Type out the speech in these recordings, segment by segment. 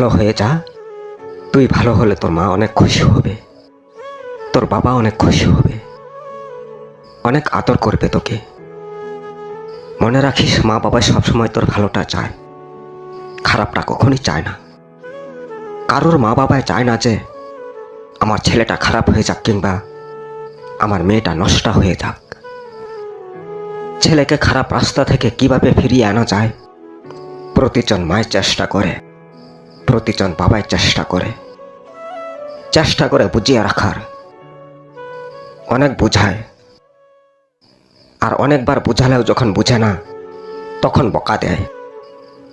ভালো হয়ে যা। তুই ভালো হলে তোর মা অনেক খুশি হবে। তোর বাবা অনেক খুশি হবে। অনেক আদর করবে তোকে। মনে রাখিস, মা বাবা সবসময় তোর ভালোটা চায়। খারাপটা কখনই চায় না। কারোর মা বাবাই চায় না যে, আমার ছেলেটা খারাপ হয়ে যাক কিংবা আমার মেয়েটা নষ্ট হয়ে যাক। ছেলেকে খারাপ রাস্তা থেকে কীভাবে ফিরিয়ে আনা যায়, প্রতিজন মায়ের চেষ্টা করে। প্রতিজন বাবাই চেষ্টা করে। চেষ্টা করে বুঝিয়ে রাখার। অনেক বোঝায়। আর অনেকবার বোঝালেও যখন বুঝে না, তখন বকা দেয়।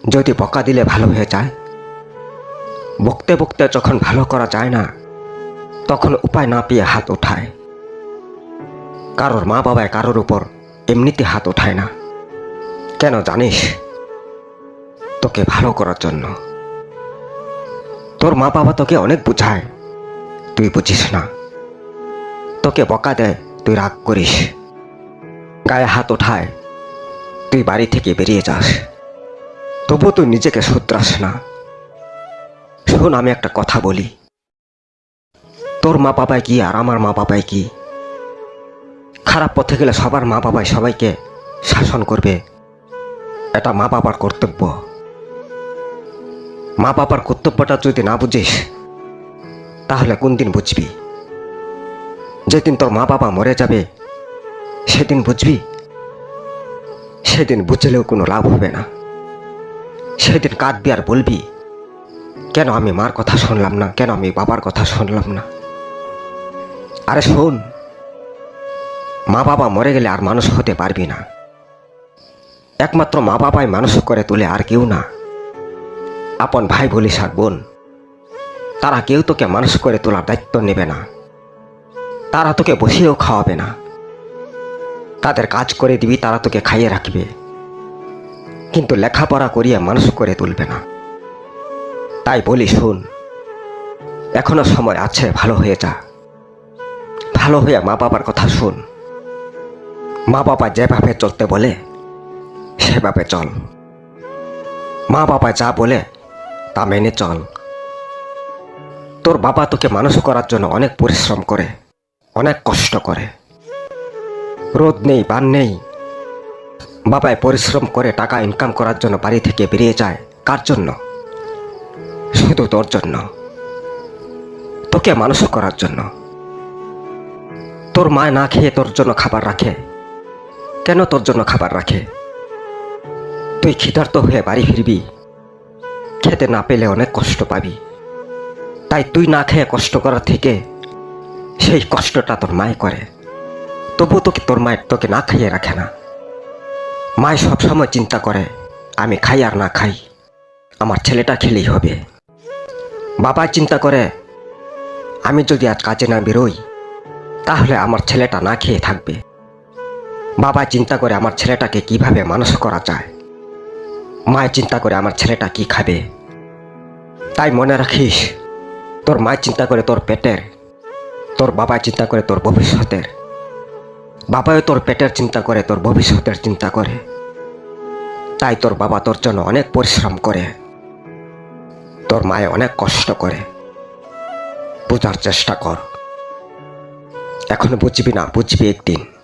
যদি বকা দিলে ভালো হয়ে যায়। বকতে বকতে যখন ভালো করা যায় না, তখন উপায় না পেয়ে হাত ওঠায়। কারোর মা বাবায় কারোর উপর এমনিতে হাত ওঠায় না। কেন জানিস? তোকে ভালো করার জন্য। তোর মা বাবা তোকে অনেক বুঝায়। তুই বুঝিস না। তোকে বকা দেয়, তুই রাগ করিস। গায়ে হাত ওঠায়, তুই বাড়ি থেকে বেরিয়ে যাস। তবু তুই নিজেকে শুধরাস না। শোন, আমি একটা কথা বলি। তোর মা বাবাই কি আর আমার মা বাবাই কি? খারাপ পথে গেলে সবার মা বাবাই সবাইকে শাসন করবে। এটা মা বাবার কর্তব্য। মা বাবার কর্তব্যটা যদি না বুঝিস, তাহলে কোন দিন বুঝবি? যেদিন তোর মা বাবা মরে যাবে, সেদিন বুঝবি? সেদিন বুঝলেও কোনো লাভ হবে না। সেদিন কাঁদবি আর বলবি, কেন আমি মার কথা শুনলাম না? কেন আমি বাবার কথা শুনলাম না? আরে শোন, মা বাবা মরে গেলে আর মানুষ হতে পারবি না। একমাত্র মা বাবাই মানুষ করে তোলে আর কেউ না। আপন ভাই বলিস আর বোন। তারা কেউ তোকে মানুষ করে তোলার দায়িত্ব নেবে না। তারা তোকে বসিয়েও খাওয়াবে না। তাদের কাজ করে দিবি, তারা তোকে খাইয়ে রাখবে। কিন্তু লেখাপড়া করিয়ে মানুষ করে তুলবে না। তাই বলি, শুন, এখনও সময় আছে, ভালো হয়ে যা। ভালো হয়ে মা বাবার কথা শুন। মা বাবা যেভাবে চলতে বলে, সেভাবে চল। মা বাবা যা বলে তা মেনে চল। তোর বাবা তোকে মানুষ করার জন্য অনেক পরিশ্রম করে, অনেক কষ্ট করে। রোদ নেই, বান নেই। বাবায় পরিশ্রম করে টাকা ইনকাম করার জন্য বাড়ি থেকে বেরিয়ে যায়। কার জন্য? শুধু তোর জন্য। তোকে মানুষ করার জন্য। তোর মা না খেয়ে তোর জন্য খাবার রাখে। কেন তোর জন্য খাবার রাখে? তুই ক্ষিদার্ত হয়ে বাড়ি ফিরবি। খেতে না পেলে অনেক কষ্ট পাবি। তাই তুই না খেয়ে কষ্ট করার থেকে সেই কষ্টটা তোর মায় করে। তবু তোকে তোর মায়ের তোকে না খাইয়ে রাখে না। মায় সবসময় চিন্তা করে, আমি খাই আর না খাই, আমার ছেলেটা খেলেই হবে। বাবা চিন্তা করে, আমি যদি আজ কাজে না বেরোই, তাহলে আমার ছেলেটা না খেয়ে থাকবে। বাবা চিন্তা করে, আমার ছেলেটাকে কীভাবে মানুষ করা যায়? মায় চিন্তা করে, আমার ছেলেটা কি খাবে? তাই মনে রাখিস, তোর মায় চিন্তা করে তোর পেটের, তোর বাবা চিন্তা করে তোর ভবিষ্যতের, বাবাও তোর পেটের চিন্তা করে, তোর ভবিষ্যতের চিন্তা করে। তাই তোর বাবা তোর জন্য অনেক পরিশ্রম করে, তোর মায়ে অনেক কষ্ট করে। বোঝার চেষ্টা কর। এখন বুঝবি না, বুঝবি একদিন।